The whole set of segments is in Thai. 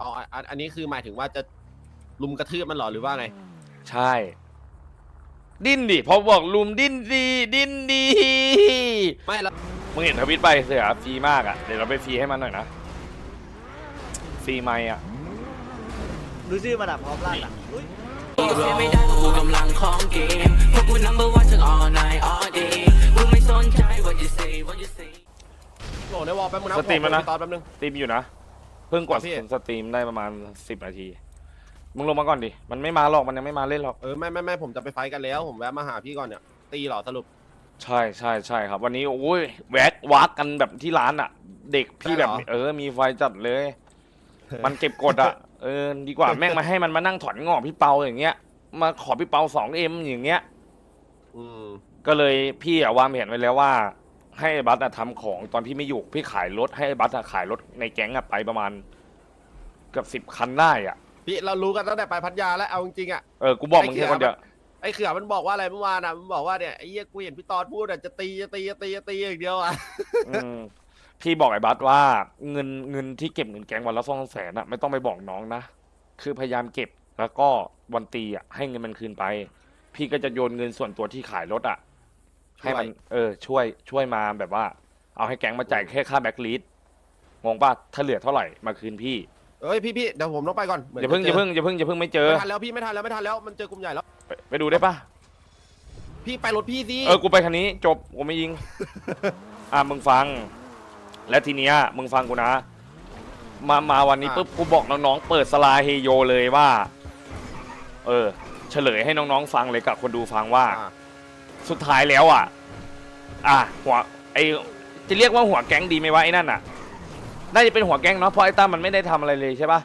อ๋ออันอันนี้คือหมายถึงว่าจะลุมกระทืบมันเหรอหรือว่าไง ใช่ ดิ้นดิพอบอกลุมดิ้นดีดิ้นดีไม่แล้วมึงเห็นทวิตไปเสือฟรีมากอะเดี๋ยวเราไปฟรีให้มันหน่อยนะฟรีไหมอะดูชื่อมันอะพร้อมลั่นอะอุ้ยเสียไม่ได้เพราะกูกำลังของเกมเพราะกู number one ทั้ง all night all day กูไม่สนใจ what you say what you say โหลในวอลแป๊บนึงนะสตรีมมันนะตอนแป๊บนึงสตรีมอยู่นะ เพิ่งกดครับพี่ สตรีมได้ประมาณสิบนาที มึงลงมาก่อนดิ มันไม่มาหรอก มันยังไม่มาเล่นหรอก เออไม่ไม่ไม่ผมจะไปไฟท์กันแล้ว ผมแวะมาหาพี่ก่อนเนี่ย ตีเหรอสรุป ใช่ใช่ใช่ครับ วันนี้โอ้ยแวกวักกันแบบที่ร้านอะ เด็กพี่แบบใช่เหรอเออ มีไฟจัดเลย มันเก็บกดอะ เออ ดีกว่าแม่งมาให้มันมานั่งถอนงอกพี่เปาอย่างเงี้ย มาขอพี่เปาสองเอ็มอย่างเงี้ย อืม ก็เลยพี่อะวางแผนไว้แล้วว่า ให้ไอ้บัสอะทำของตอนพี่ไม่อยู่พี่ขายรถให้ไอ้บัสอะขายรถในแก๊งอะไปประมาณเกือบสิบคันได้อะพี่เรารู้กันตั้งแต่ไปพัทยาแล้วเอาจริงๆอะ เออกูบอกมึงไอ้เขีแค่ยวคนเดียว ไอ้เขือมันบอกว่าอะไรเมื่อวานอะมันบอกว่าเนี่ยไอ้เหี้ยกูเห็นพี่ตอดพูดอะจะตีจะตีจะตีจะตีอย่างเดียวอะ อืมพี่บอกไอ้บัสว่าเงินเงินที่เก็บเงินแก๊งวันละสองแสนอะไม่ต้องไปบอกน้องนะคือพยายามเก็บแล้วก็วันตีอะให้เงินมันคืนไป พี่ก็จะโยนเงินส่วนตัวที่ขายรถอะ ให้มันช่วยเออช่วยช่วยมาแบบว่า เอาให้แก๊งมาจ่ายแค่ค่าแบ็กลีดงงป่ะถ้าเหลือเท่าไหร่มาคืนพี่เอ้ยพี่พี่เดี๋ยวผมต้องไปก่อนหมืนอย่าเพิ่งจะอย่าเพิ่งอย่าเพิ่งอย่าเพิ่งไม่เจอไม่ทันแล้วพี่ไม่ทันแล้วไม่ทันแล้วมันเจอกลุ่มใหญ่แล้ว ไปไปดูได้ปะพี่ไปรถพี่สิเออกูไปคันนี้ จบกูไม่ยิง อะมึงฟัง และทีเนี้ยมึงฟังกูนะ มามาวันนี้ปุ๊บกูบอกน้องๆเปิดสลาเฮโยเลยว่า เออ เฉลยให้น้องๆฟังเลยกับคนดูฟังว่าอะ สุดท้ายแล้วอะ อะหัวไอจะเรียกว่าหัวแก๊งดีไหมวะไอ้นั่นอะ น่าจะเป็นหัวแก๊งเนาะเพราะไอ้ตั้มมันไม่ได้ทำอะไรเลยใช่ปะ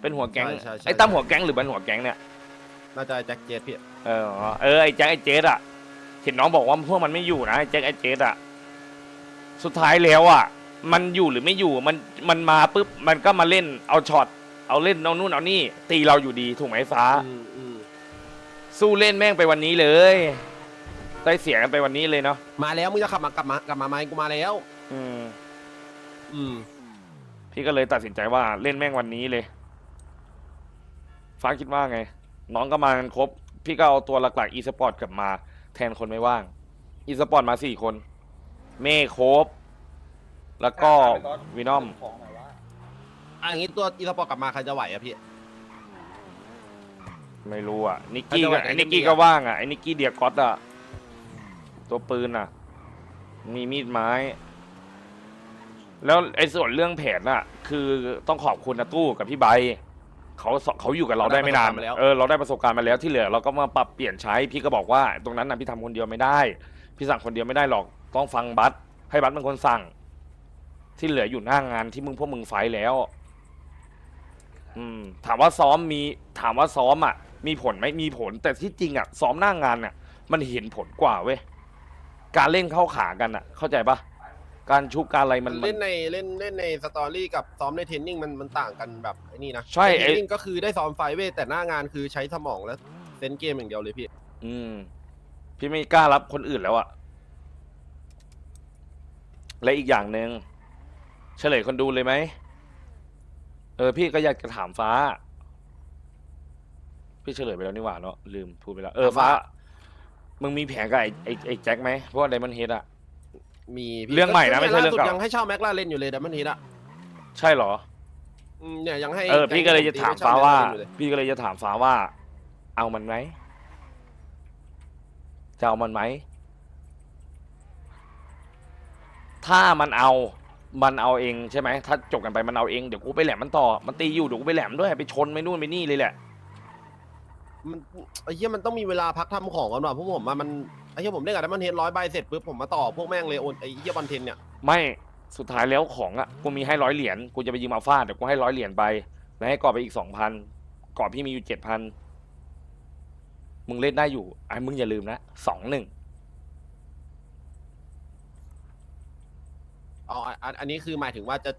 เป็นหัวแก๊งใช่ใช่ใช่ ไอ้ตั้มหัวแก๊งหรือเป็นหัวแก๊งเนี่ย น่าจะแจ็คเจสพี่เออเออไอ้แจ็คไอ้เจดอะเห็นน้องบอกว่าพวกมันไม่อยู่นะไอ้แจ็คไอ้เจดอะสุดท้ายแล้วอะมันอยู่หรือไม่อยู่มันมันมาปุ๊บมันก็มาเล่นเอาช็อตเอาเล่นเอานู่นเอานี่ ตีเราอยู่ดีถูกไหมฟ้า อืมอืมสู้เล่นแม่งไปวันนี้เลย ได้เสียกันไปวันนี้เลยเนาะมาแล้วมึงจะขับมากลับมากลับมาไหมกูมาแล้ว อืม อืม พี่ก็เลยตัดสินใจว่าเล่นแม่งวันนี้เลย ฟ้าคิดว่าไง น้องก็มากันครบ พี่ก็เอาตัวหลักๆ e สปอร์ตกลับมา แทนคนไม่ว่าง e สปอร์ตมาสี่คน เมฆโคบแล้วก็วินอม อันนี้ตัวอีสปอร์ตกลับมาใครจะไหวอะพี่ ไม่รู้อะนิกกี้ใครจะไหวก็ไอ้กับนิกกี้ NMD ก็ว่างอะไอ้นิกกี้เดียกอตอะ ตัวปืนอะ มีมีดไม้ แล้วไอ้ส่วนเรื่องแผนอะ คือต้องขอบคุณนะตู้กับพี่ใบเขาสเขาอยู่กับเราได้ไม่นานเราได้ประสบการณ์มาแล้ว เออเราได้ประสบการณ์มาแล้วที่เหลือเราก็มาปรับเปลี่ยนใช้พี่ก็บอกว่า ตรงนั้นนะพี่ทำคนเดียวไม่ได้ พี่สั่งคนเดียวไม่ได้หรอกต้องฟังบัสให้บัสเป็นคนสั่ง ที่เหลืออยู่หน้างานที่มึงพวกมึงไฟท์แล้ว อืม ถามว่าซ้อมมี ถามว่าซ้อมอะ มีผลไหมมีผลแต่ที่จริงอะซ้อมหน้างานอะ มันเห็นผลกว่าเว้ย การเล่นเข้าขากันอะ เข้าใจปะการชุกการอะไรมันมัน เล่นในเล่นเล่นในสตอรี่กับซ้อมในเทรนนิ่งมันมันต่างกันแบบไอ้นี่นะใช่เทรไอ้นนิ่งก็คือได้ซ้อมไฟเว้ยแต่หน้างานคือใช้สมองและเซนส์เกมอย่างเดียวเลยพี่ อืม พี่ไม่กล้ารับคนอื่นแล้วอะและอีกอย่างหนึ่งเฉลยคนดูเลยไหม เออ พี่ก็อยากจะถามฟ้า พี่เฉลยไปแล้วนี่หว่าเนาะลืมพูดไปแล้ว เออถามฟ้า ว่า มึงมีแผนกับไอ้ไอ้ไอ้แจ็คไหมเพราะว่าไดมอนเฮดอะ มีพี่เรื่องใหม่นะไม่ใช่เรื่องล่าสุดเก่ายัยังให้เช่าแม็กลาเล่นอยู่เลยดัมเบิลทีอะใช่เหรอ อืมเนี่ยยังให้เออ พี่ก็เลยจะถามฟ้าว่าแก๊งผมตีไเช่ McLaren อยู่เลยพี่ก็เลยจะถามฟ้าว่า เอามันไหมจะเอามันไหม ถ้ามันเอา มันเอาเองใช่ไหม ถ้าจบกันไปมันเอาเอง เดี๋ยวกูไปแหลมมันต่อ มันตีอยู่เดี๋ยวกูไปแหลมด้วย ไปชนไปนู่นไปนี่เลยแหละ มันไอ้เหี้ยมันต้องมีเวลาพักทำของกันว่ะพวกผมอะมันไอ้เหี้ยผมเล่นกับดัมเบิลเฮดร้อยใบเสร็จปุ๊บผมมาต่อพวกแม่งเลยโอนไอ้เหี้ยบอลเทนเนี่ยไม่สุดท้ายแล้วของอะกูมีให้ร้อยเหรียญกูจะไปยืมอัลฟาเดี๋ยวกูให้ร้อยเหรียญไปแล้วให้กรอบไปอีกสองพันกรอบพี่มีอยู่เจ็ดพันมึงเล่นได้อยู่ไอ้มึงอย่าลืมนะสองหนึ่งอ๋ออันอันนี้คือหมายถึงว่าจะ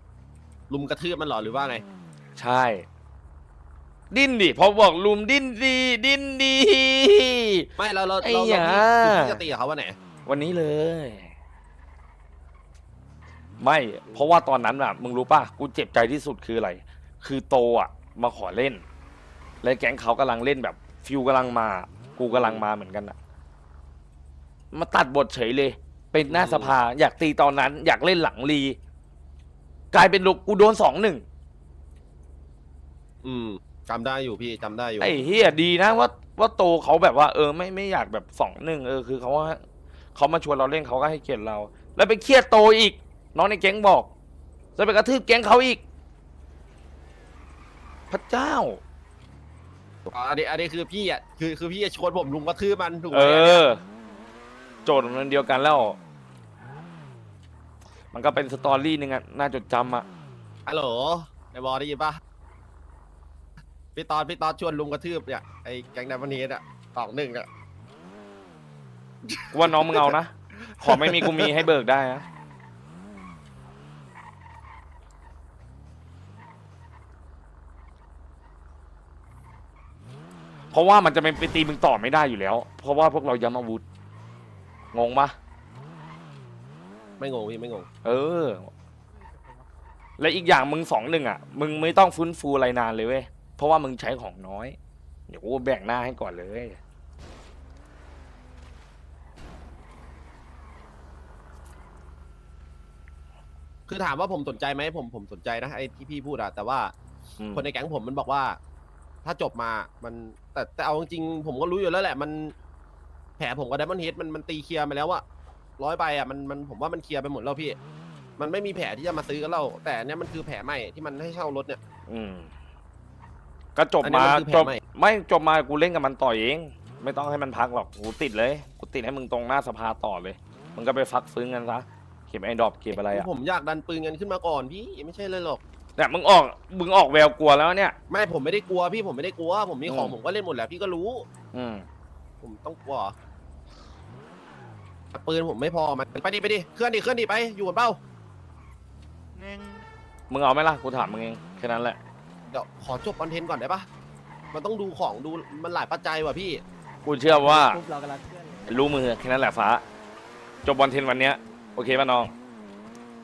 ลุมกระทืบมันเหรอหรือว่าไง ใช่ ดิ้นดิพอบอกลุมดิ้นดีดิ้นดี ไม่เราเราไอ้เราหยา เราพี่คือพี่จะตีกับเขาวันไหนวันนี้เลย ไม่เพราะว่าตอนนั้นอะมึงรู้ป่ะกูเจ็บใจที่สุดคืออะไร คือโตอะมาขอเล่น และแก๊งเขากำลังเล่นแบบ ฟิวกำลังมา กูกำลังมาเหมือนกันอะมาตัดบทเฉยเลย เป็นหน้าสภา อยากตีตอนนั้น อยากเล่นหลังรี กลายเป็นลูกกูโดนสองหนึ่ง อืม จำได้อยู่พี่จำได้อยู่ไอ้เฮียดีนะว่าว่าโตเขาแบบว่า เออไม่ไม่อยากแบบสองหนึ่งเออคือเขาว่าเขามาชวนเราเล่นเขาก็ให้เกียรติเรา แล้วไปเครียดโตอีก น้องในแก๊งบอกจะไปกระทืบแก๊งเขาอีก พระเจ้า อ๋ออันนี้อันนี้คือพี่อะคือคือพี่จะชวนผมลุงกระทืบมันถูกไหเอมนนี้ยอ โจทย์มันเดียวกันแล้ว มันก็เป็นสตอรี่หนึ่งอะน่าจดจำอะฮัลโหลในบอลได้ยินปะ พี่ตอนพี่ตอนชวนลุงกระทืบเนี่ยไอ้แก๊งไดมอนเฮดอะสองหนึ่งอะกูว่าน้องมึงเอานะ ขอไม่มีกูมีให้เบิกได้นะเพราะว่ามันจะเป็นไปตีมึงต่อไม่ได้อยู่แล้ว เพราะว่าพวกเราย้ำอาวุธ งงปะไม่งงพี่ไม่งงเออ และอีกอย่างมึงสองหนึ่งอะ มึงไม่ต้องฟื้นฟูอะไรนานเลยเว้ย เพราะว่ามึงใช้ของน้อย เดี๋ยวกูแบ่งหน้าให้ก่อนเลย คือถามว่าผมสนใจไหมผมผมสนใจนะไอ้ที่พี่พูดอะแต่ว่าอืมคนในแก๊งผมมันบอกว่า ถ้าจบมามันแต่แต่เอาจริงๆผมก็รู้อยู่แล้วแหละ มันแผลผมกับไดมอนเฮดมันมันตีเคลียร์มาแล้วอะร้อยใบอะมันมันผมว่ามันเคลียร์ไปหมดแล้วพี่ มันไม่มีแผลที่จะมาซื้อกันแล้วแต่อันเนี้ยมันคือแผลใหม่ที่มันให้เช่ารถเนี่ย อืม ก็จบอันนี้มามันคือแผนจบใหม่ ไม่จบมากูเล่นกับมันต่อเอง ไม่ต้องให้มันพักหรอกกูติดเลยกูติดให้มึงตรงหน้าสภาต่อเลยมึงก็ไปฟักฟื้นกันซะเก็บไอ้ดอกเก็บอะไรอะผมอยากดันปืนกันขึ้นมาก่อนพี่ไม่ใช่เลยหรอก เนี่ยมึงออกมึงออกแววกลัวแล้วเนี่ย ไม่ผมไม่ได้กลัวพี่ผมไม่ได้กลัว ผมมีของอืม ผมก็เล่นหมดแหล้วพี่ก็รู้ อืมผมต้องกลัวเหรอปืนผมไม่พอมันไปดิไปดิเคลื่อนดิเคลื่อนดิไปอยู่กันเป้ามึงเอาไหมล่ะกูถามมึงเองแค่นั้นแหละ เดี๋ยวขอจบคอนเทนต์ก่อนได้ปะมันต้องดูของดูมันหลายปัจจัยว่ะพี่ กูเชื่อว่าปุ๊บเรากำลังเคลื่อนเลยรู้มือแค่นั้นแหละฟ้า จบบอลเทนวันเนี้ยโอเคป่ะน้อง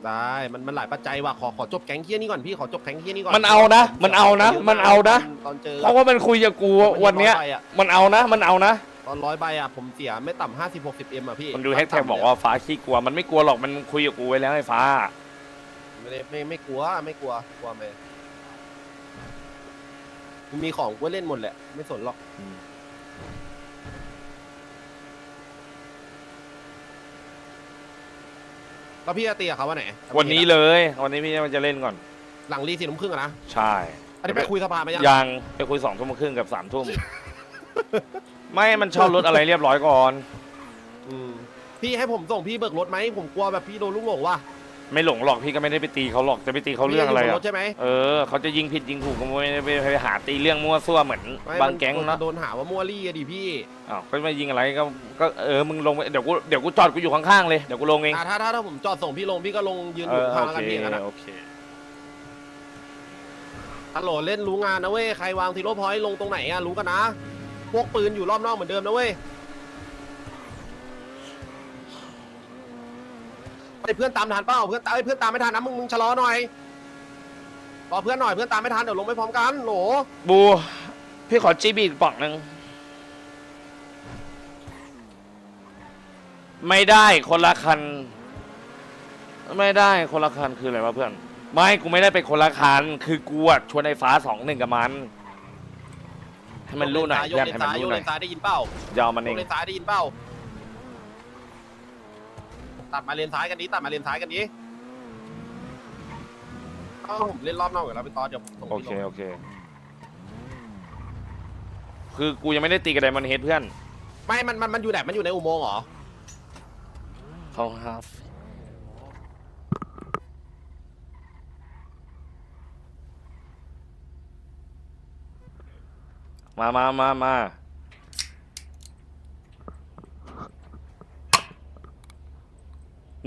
ได้มันมันหลายปัจจัยว่ะขอขอจบแก๊งเคียนี้ก่อนพี่ขอจบแก๊งเคียนี้ก่อนมันเอานะมันเอานะมันเอานะ ตอนเจอเพราะว่ามันคุยกับกูวันเนี้ยร้อใบอะมันเอานะมันเอานะ ตอนร้อยใบอะผมเสียไม่ต่ำห้าสิบหกสิบเอ็มอะพี่มันดูแฮชแท็กบอกว่าฟ้าขี้กลัว มันไม่กลัวหรอกมันคุยกับกูไว้แล้วไอ้ฟ้า ไม่ได้ไม่ไม่กลัวไม่กลัวกลัวไหม มีของกูเล่นหมดแหละ ไม่สนหรอก แล้วพี่จะตีกับเขาวันไหนวันนี้เลย วันนี้พี่มันจะเล่นก่อน หลังรีสี่ทุ่มครึ่งอะนะ ใช่ อันนี้ไปคุยสภาไหมยัง ยังไปคุยสองทุ่มครึ่งกับสามทุ่ม ไม่มันเช่ารถอะไรเรียบร้อยก่อน อืมพี่ให้ผมส่งพี่เบิกรถไหม ผมกลัวแบบพี่โดนลูกหลงว่ะ ไม่หลงหรอกพี่ก็ไม่ได้ไปตีเขาหรอกจะไปตีเขาเรื่องอะไรพี่จยู่บนรอะถใช่ไหมเออเขาจะยิงผิดยิงถูกก็ไม่ได้ไปไปหาตีเรื่องมั่วซั่วเหมือนไม่บางแก๊งมันเนาะโดนหาว่ามั่วลี่อะดิพี่อ้าวก็ไม่ยิงอะไรก็ก็เออมึงลงไปเดี๋ยวกูเดี๋ยวกูจอดกูอยู่ข้างๆเลยเดี๋ยวกูลงเองอะถ้าถ้าถ้าผมจอดส่งพี่ลงพี่ก็ลงยืนอเอยู่อข้างโอแล้วเคกันพี่อย่างนั้นอะโอเคฮัลโหลเล่นรู้งานนะเว้ยใครวางทีโร่พอยต์ลงตรงไหนอะรู้กันนะพวกปืนอยู่รอบนอกเหมือนเดิมนะเว้ย ไอ้เพื่อนตามทันเปล่าเพื่อนตามไอ้เพื่อนตามไม่ทันนะมึงมึงชะลอหน่อยรอเพื่อนหน่อยเพื่อนตามไม่ทันเดี๋ยวลงไปพร้อมกันโหลบู พี่ขอจีบีอีกปล่องหนึ่งไม่ได้คนละคัน ไม่ได้คนละคันคืออะไรวะเพื่อน ไม่กูไม่ได้ไปคนละคัน คือกูอะชวนไอ้ฟ้าสองหนึ่งกับมันให้มันรู้หน่อยยกอยากเลนให้มันซ้ายยรู้กหเลน่อยนซ้ายได้ยินเปล่ายาวมันเอกงเลนซ้ายได้ยินเปล่า ตัดมาเลนซ้ายกันดิตัดมาเลนซ้ายกันดิเอ้าผมเล่นรอบนอกอยู่แล้วพี่ตอนเดี๋ยวผมส่งโอพี่เคลงโอเค คือกูยังไม่ได้ตีกับไดมอนเฮดเพื่อนไม่ มัน มัน มันอยู่ไหน มันอยู่ในอุโมงค์เหรอ เขาฮาฟมามามามา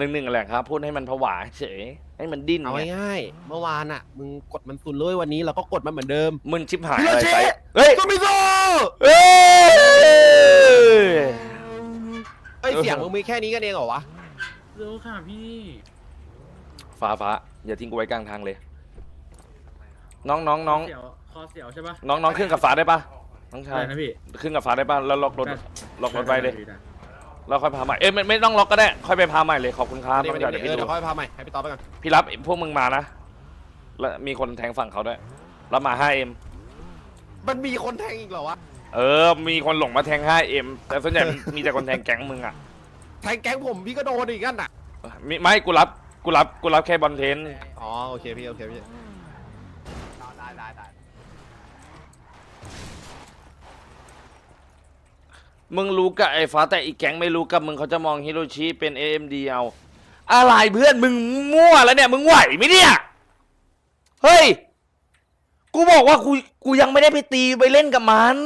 หนึ่งหนึ่งแหละครับ พูดให้มันผวาเฉย ให้มันดิ้นเอาไงง่ายๆเมื่อวานอะ มึงกดมันสุดเลยวันนี้เราก็กดมันเหมือนเดิม มึนชิบหายฮิโรอะไรชิ ไปเฮ้ยก็ไม่โซ่เฮ้ยเอ้ยเสียงมึงมีแค่นี้กันเองเหรอวะรู้ค่ะพี่ ฟ้าฟ้าอย่าทิ้งกูไว้กลางทางเลย น้องน้องน้องเดี๋ยวขออเสียวใช่ปะน้องน้องขึ้นกับฟ้าได้ปะน้องชาอะยไรนะพี่ขึ้นกับฟ้าได้ปะแล้วล็อกรถได้ล็อกรถไว้เลยด้ แล้วค่อยพาใหม่เอ้ยไม่ไม่ต้องล็อกก็ได้ ค่อยไปพาใหม่เลยขอบคุณครับนี่น้องมันชายเดี๋เดี๋ยววพี่ยเดี๋ดูยวค่อยพาใหม่ให้พี่ต๊อบไปก่อนพี่รับพวกมึงมานะแล้วมีคนแทงฝั่งเขาด้วยรับมา 5M มันมีคนแทงอีกเหรอวะเออ มีคนหลงมาแทง 5M แต่ส่วนใหญ่มีแต่คนแทงแก๊งมึงอะแทงแก๊งผมพี่ก็โดนอีกกันน่ะมิไม่กูรับกูรับกูรับแค่บอลเทนอ๋อโอเคพี่โอเคพี่ ได้ได้ได้ มึงรู้กับไอ้ฟ้าแต่อีกแก๊งไม่รู้กับมึงเขาจะมองฮิโรชิเป็น AMD เอาอะไรเพื่อนมึงมั่วแล้วเนี่ย มึงไหวไหมเนี่ยเฮ้ยกูบอกว่ากูกูยังไม่ได้ไปตีไปเล่นกับมัน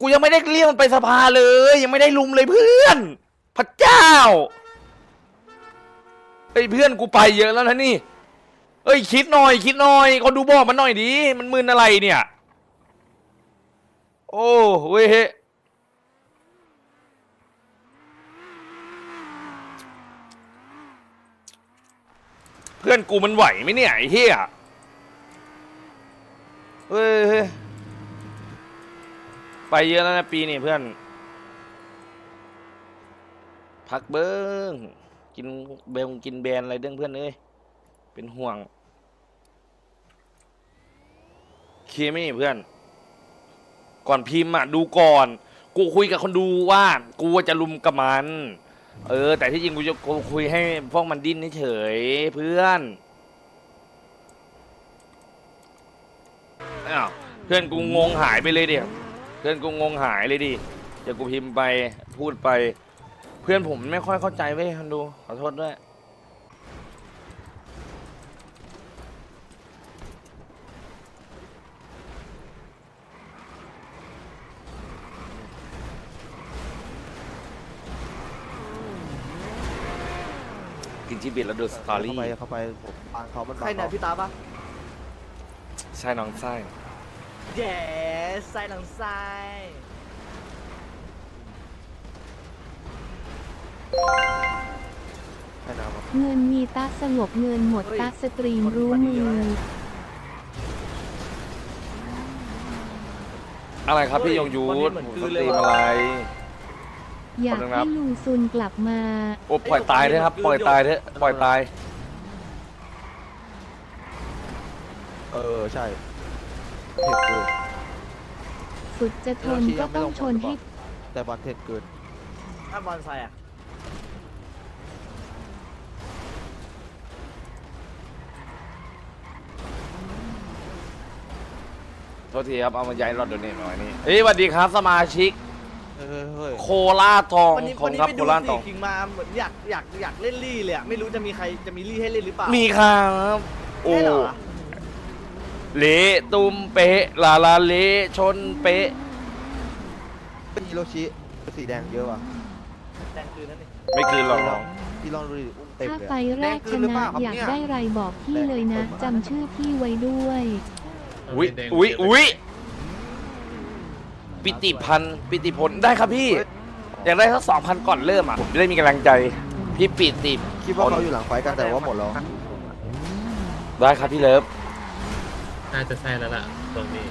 กูยังไม่ได้เรียกมันไปสภาเลย ยังไม่ได้ลุมเลยเพื่อนพระเจ้าเฮ้ยเพื่อนกูไปเยอะแล้วนะนี่ เอ้ยคิดหน่อย คิดหน่อยคนดูบอกมันหน่อยดิมันมึนอะไรเนี่ย โอ้เว้ย พื่อนกูมันไหวไหมเนี่ยไอ้เหี้ยเฮ้ยไปเยอะแล้วนะปีนี้เพื่อน พักเบิ้งกินเบลกินแบรนอะไรเด้งเพื่อนเอ้ยเป็นห่วงเคยไหมนี่เพื่อน ก่อนพิมพ์อะดูก่อน กูคุยกับคนดูว่า กูจะลุมกับมัน เออ แต่ที่จริงกูจะกูคุยให้พวกมันดิ้นเฉยเพื่อนอ้าวเพื่อนกูงงหายไปเลยดิเพื่อนกูงงหายเลยดิเดี๋ยวกูพิมพ์ไปพูดไป เพื่อนผมไม่ค่อยเข้าใจเว้ยคนดูขอโทษด้วย กินชีบิตแล้วดูสตอรี่ เข้าไปเข้าไปผมฟังเขามันใครเนี่ยพี่ตาปะใช่น้องไส้แย่ไส้หลังไส้ให้น้ำมาเงินมีตาสงบเงินหมดตาสตรีมรู้มืออะไรครับพี่ยงยุทธผมสตรีมอะไร อยากให้ลุงซุนกลับมา โอ้ปล่อยตายเถอะครับปล่อยตายเถอะปล่อยตายเออใช่เทคเกินสุดจะทนก็ต้องชนให้แต่บอลเทคเกินถ้าบอลไซอะโทษทีครับเอามาย้ายรอดโดเนทมาไว้นี่เฮ้ยสวัสดีครับสมาชิก เฮ้ยเฮ้ย โคราชทองวันนี้ขวัอนงนี้ครับไปโคดูราชทสี่อง คิงมาเหมือนอยากอยากอยากเล่นลี่เลยอะไม่รู้จะมีใครจะมีลี่ให้เล่นหรือเปล่ามีครับโอ้ใช่เหรอเละตุ้มเป๊ะลาลาเละชนเป๊ะ ฮิโรชิสีแดงเยอะว่ะแดงคืนนั่นนี่ไม่คืนหรอกน้องพี่ลองดูดิอุ้มเต็มถ้าเลยไฟอะแรกชนะอยากได้ไรบอกพี่เลยนะจำชื่อพี่ไว้ด้วย อุ้ยอุ้ยอุ้ย ปิติพันธ์ปิติพลได้ครับพี่ อยากได้สักสองพันก่อนเริ่มอะผมจะได้มีกำลังใจ พี่ปิติคิดว่าเขาอยู่หลังไฟกันแต่ว่าหมดแล้วได้ครับพี่เลิฟน่าจะใช่แล้วล่ะตรงนี้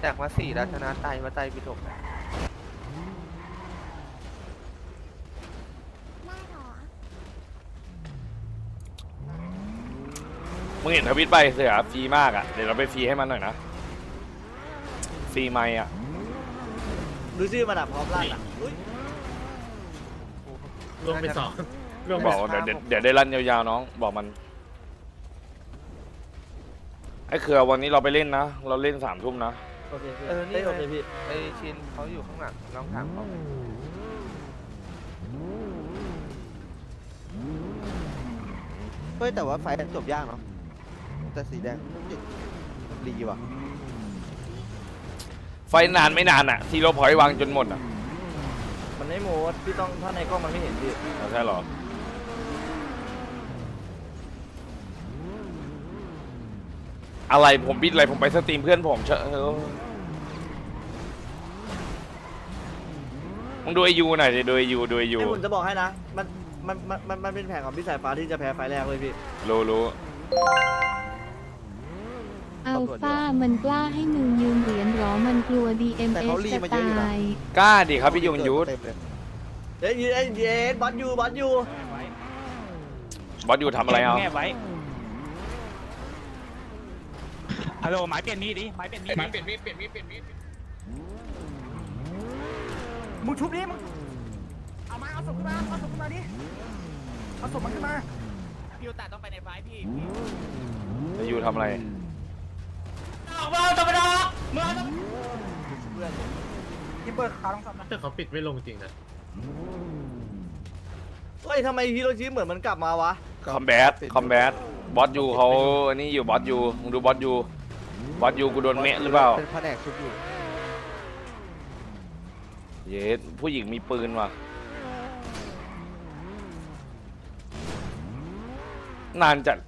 แตกมาสี่แล้วชนะไตมาไตพิถกมึงเห็นทวิตไปเสือฟรีมากอะเดี๋ยวเราไปฟรีให้มันหน่อยนะฟรีไหมอะ ดูชื่อมันอะพร้อมลั่นอะอุ้ยลงไปสองลงไปบอกสองเดี๋ยวเดี๋ยวเดี๋ยวได้รันยาวๆน้อง บอกมัน ไอ้เขือวันนี้เราไปเล่นนะ เราเล่นสามทุ่มนะ โอเคพี่เออนี่ยโอเคพี่ ไอชินเขาอยู่ข้างหลังลองถามเขาเฮ้ยแต่ว่าไฟจบยากเนาะแต่สีแดงรีว่ะ ไฟนานไม่นานอะทีเราพอยวางจนหมดอะมันไม่โมดพี่ต้องถ้าในกล้องมันไม่เห็นพี่เอาใช่เหรออะไรผมบิดอะไรผมไปสตรีมเพื่อนผมเชอะเออมึงดูไอยูหน่อยดิดูไอยูดูไอยูไอ้ผมจะบอกให้นะมันมันมันมันมันเป็นแผนของพี่สายฟ้าที่จะแพ้ไฟแรกเลยพี่รู้รู้ อัลตำรวจดีกฟาว่ามันกล้าให้มึงยืมเหรียญหรอ มันกลัว แต่เขา DMS รีจะมาเยอะอยู่ตานะยกล้าดิครับพี่ยงยุทธเต็มเลยเอ้ยเอ้ยเอ้ยบอสยูบอสยูบอสอยู่ทำอะไรเอาแง่ไว้ฮัลโหลหมายเปลี่ยนมีดดิหมายเปลี่ยนมีดมาเปลี่ยนมีดเปลี่ยนมีดเปลี่ยนมีดมึงชุบดิมึงเอามาเอาศพขึ้นมาเอาศพขึ้นมาดิเอาศพมันขึ้นมา พี่ตาต้องไปในไฟพี่ อยู่ทำอะไร ที่เปิดขาต้องทำนะแต่เขาปิดไม่ลงจริงนะเฮ้ยทำไมฮิโรชิเหมือนมันกลับมาวะ คอมแบทคอมแบทบอสยูเขาอันนี้อยู่บอสยูมึงดูบอสยูบอสยูกูโดนเมะหรือเปล่า เป็นแผนกชุบอยู่เยสผู้หญิงมีปืนว่ะ นานจัด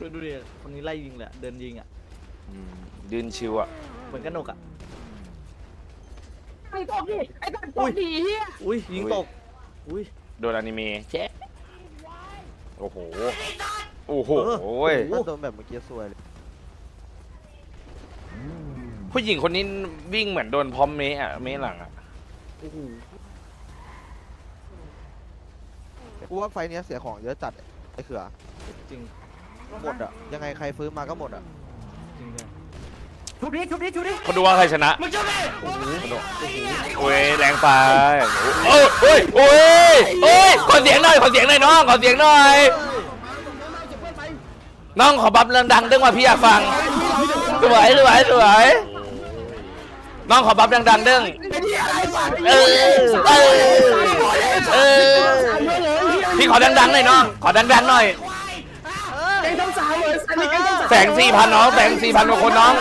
ดูดูดิคนนี้ไล่ยิงเลยอะเดินยิงอะ อืม ยืนชิวอะเหมือนกระหนกอะ ไอ้ตกดิไอ้ตกดิเฮียอุ้ยยิงตก อุ้ย โดนอนิเมะเจ๊โอ้โห โอ้โหเออ โอ้ยถ้าโดนแบบเมื่อกี้ซวยเลยผู้หญิงคนนี้วิ่งเหมือนโดนพร้อมเมะอะเมะหลังอะโอ้โหกูว่าไฟเนี้ยเสียของเยอะจัดไอ้เขือจริง หมดอะ ยังไงใครฟื้นมาก็หมดอะจริงเลย ชุบดิชุบดิชุบดิเขาดูว่าใครชนะมึงชุบดิโอ้ยแรงไปโอ้ยโอ้ยโอ้ยโอ้ยขอเสียงหน่อยขอเสียงหน่อยน้องขอเสียงหน่อยน้องขอบับเรื่องดังดึงว่าพี่อยากฟังสวยสวยสวยน้องขอบับดังๆดึงเออเออเออพี่ขอดังๆหน่อยน้องขอดังๆหน่อยไอ้ต้องสาวเลยสันนิษฐานแสงสี่พันน้องแสงสี่พันกว่าคนน้อง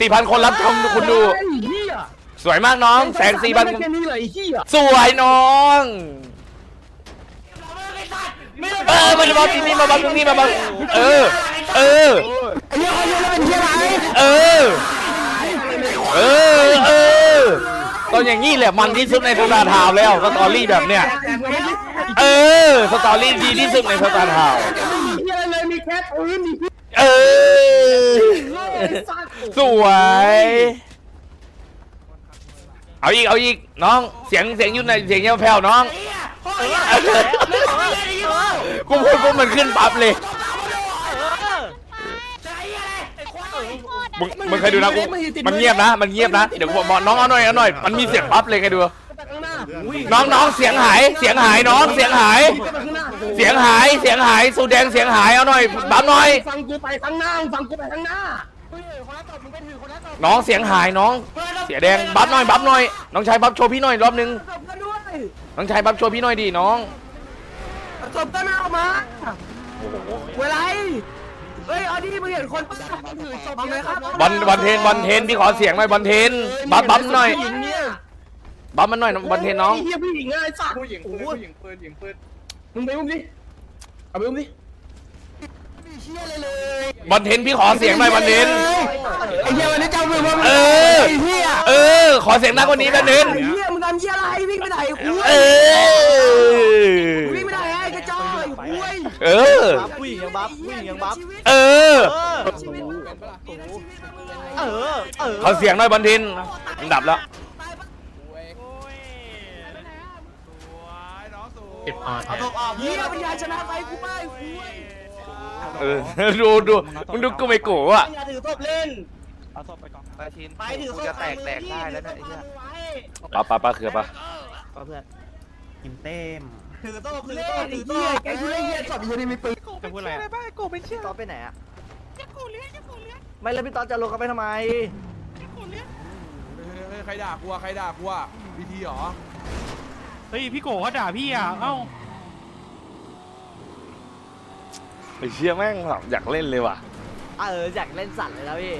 สี่พันคนรับชมคุณดู ไอ้เหี้ยสวยมากน้อง แสงสี่พันแค่นี้เลยไอ้เหี้ยสวยน้องเออมาบังตรงนี้มาบังตรงนี้มาบังเออ เออ ไอ้เหี้ยเขาเยอะแล้วเป็นเหี้ยอะไรเออ เออ เออตอนอย่างนี้แหละมันที่สุดในสตาร์ทาวน์แล้วสตอรี่แบบเนี้ย เออ สตอรี่ดีที่สุดในสตาร์ทาวน์เหี้ยอะไรเลยมีแค่ปืนมีเออสวย เอาอีก เอาอีก น้อง เสียง เสียงอยุ่ในเสียงเงี้ยแผ่วน้อง กูพูดปุ๊บมันขึ้นปั๊บเลย มึงมึงเคยดูนะกูมันเงียบนะ มันเงียบนะ เดี๋ยวกูบอกน้องเอาหน่อยเอาหน่อย มันมีเสียงปั๊บเลยใครดู น้องน้องเสียงหาย เสียงหายน้อง เสียงหาย เสียงหายเสียงหายสูแดงเสียงหายเอาหน่อยปั๊บหน่อย ฟังกูไปข้างหน้าฟังกูไปข้างหน้าน้องเสียงหายน้อง เสียแดงบัฟหน่อยบัฟหน่อยน้องชายบัฟโชว์พี่หน่อยรอบนึงจบกันด้วยน้องชายบัฟโชว์พี่หน่อยดิน้องจบกันออกมาเวลาเฮ้ยเอาดิมึงเห็นคนถือศพเลยครับบอลบอลเทนบอลเทนพี่ขอเสียงหน่อยบอลเทนบัฟบัฟหน่อยผู้หญิงเนี่ยบัฟมันหน่อยบอลเทนน้องไเหี้ยผู้หญิงอะไรสัตว์ผู้หญิงปืนผู้หญิงปืนหญิงปืน มึงไปอุ้มดิ เอาไปอุ้มดิบอลเทนพี่ขอเสียงหน่อยบอลเทน ไอ้เหี้ยวันนี้เจ้ามือมาเออ ไอ้เหี้ยเออ ขอเสียงดังกว่านี้บอลเทน ไอ้เหี้ยมึงทำเหี้ยอะไรวิ่งไปไหนกูเออ วิ่งไปไหนไอ้กระจอยคุยเออ บัฟผู้หญิงยังบัฟผู้หญิงยังบัฟเออ เออเออ เออ ขอเสียงหน่อยบอลเทนมันดับแล้ว เก็บพอแทนเหี้ยปัญญาชนะไปกูไม่คุยเออ ดูดูมึงดูกูไม่โกะอะปัญญาถือศพเล่นไปชินไปถือศพจะแตกแตกได้แล้วนะไอ้เหี้ยปะปะปะคือปะเพื่อนถือโต๊ะถือโต๊ะถือโต๊ะแกกูเล่นเหี้ยศพอยู่ในมีปืนจะพูดอะไรพี่ต๊อดไปไหนอะไม่แล้วพี่ต๊อดจะลงกันไปทำไมใครด่ากูอะใครด่ากูอะพีทีเหรอ เฮ้ยพี่โกเขาด่าพี่อะ เอ้า ไอ้เชี่ยแม่งแบบอยากเล่นเลยว่ะ เอออยากเล่นสัตว์เลยแล้วพี่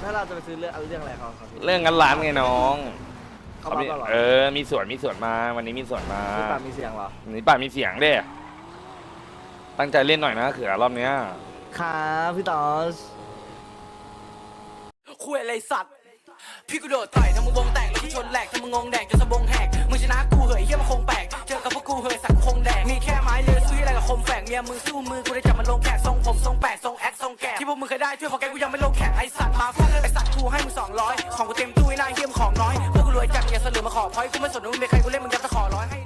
ถ้าเราจะไปซื้อเรื่องเอาเรื่องอะไรเขาครับพี่เรื่องงั้นร้านไงน้องเขาเขาบัฟมีเราเหรอเออ มีส่วนมีส่วนมา วันนี้มีส่วนมาพี่ปากมีเสียงเหรอนี่ป่ามีเสียงเด้ตั้งใจเล่นหน่อยนะเขือรอบเนี้ย ครับพี่ต๊อดคุยอะไรสัตว์ พี่กูโดดต่อยทำมึงวงแตกแล้วกูชนแหลกทำมึงงงแดกจนสะบงแหกมึงชนะกูเหยเฮียมันคงแปลกเจอกับพวกกูเหยสักคงแดกมีแค่ไม้เลือซื้ออะไรกับคมแฝกเมียมึงสู้มือกูได้จับมันลงแขกทรงผมทรงแปดทรงแอคทรงแกะที่พวกมึงเคยได้ช่วยพอแกกูยังไม่ลงแขกไอสัตว์มาฟาดไอสัตว์กูให้มึงสองร้อยของกูเต็มตู้ไอ้นายเฮียมของน้อยพวกกูรวยจัดอย่าสลือมาขอพอยกูไม่สนว่ามึงเป็นใครกูเล่นมึงยัดตะขอร้อย